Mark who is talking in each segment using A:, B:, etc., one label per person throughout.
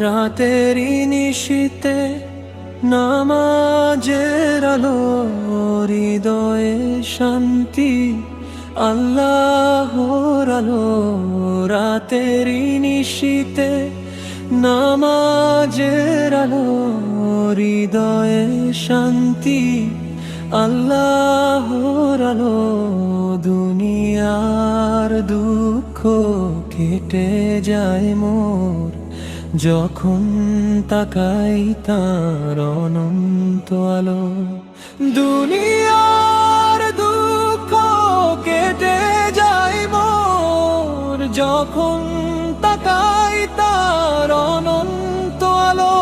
A: রাতেরই নিশীতে নামাজের আলো হৃদয়ে শান্তি। আল্লাহর আলো রাতেরই নিশীতে, নামাজের আলো হৃদয়ে শান্তি। আল্লাহর আলো দুনিয়ার দুঃখ কেটে যায় মোর। যখন তাকাই তার অনন্ত আলো, দুনিয়ার যখন তাকাই তার অনন্ত আলো।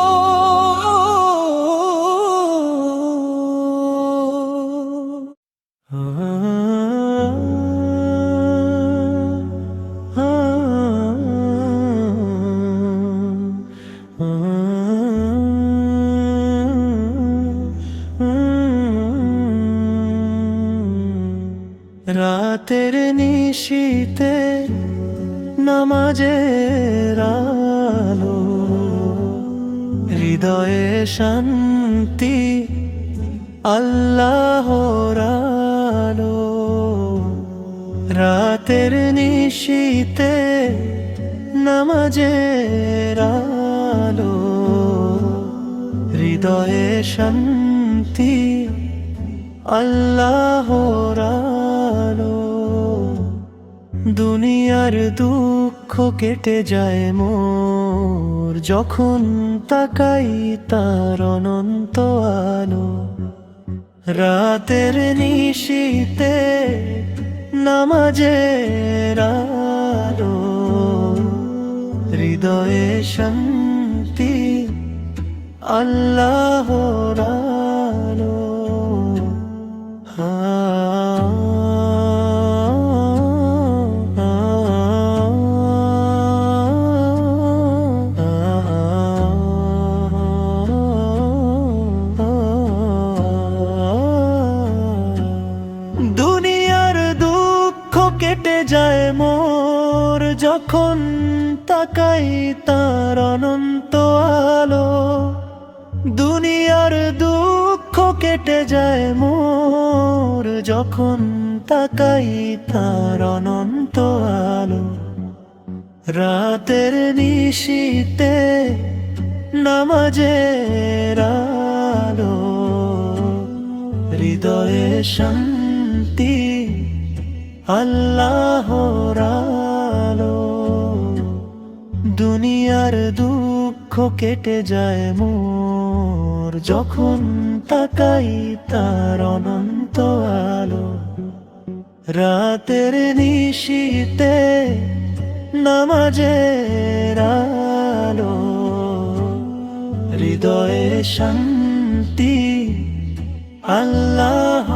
A: রাতের নিশীতে নামাজের আলো, হৃদয়ে শান্তি, আল্লাহর আলো। রাতের নিশীতে নামাজের আলো, হৃদয়ে শান্তি, আল্লাহর আলো। দুনিয়ার দুঃখ কেটে যায় মোর। যখন তাকাই তার অনন্ত আলো, রাতের নিশীতে নামাজের হৃদয়ে শান্তি আল্লাহ আলো। দুনিয়ার যায় মোর, যখন তাকাই তার অনন্ত আলো, দুনিয়ার দুঃখ কেটে যায় মোর, যখন তাকাই তার অনন্ত আলো। রাতের নিশীতে নামাজের আলো, হৃদয়ে শান্তি আল্লাহর আলো, দুনিয়ার দুঃখ কেটে যায় মোর। যখন তাকাই তার অনন্ত আলো, রাতের নিশীতে নামাজের আলো, হৃদয়ে শান্তি, আল্লাহ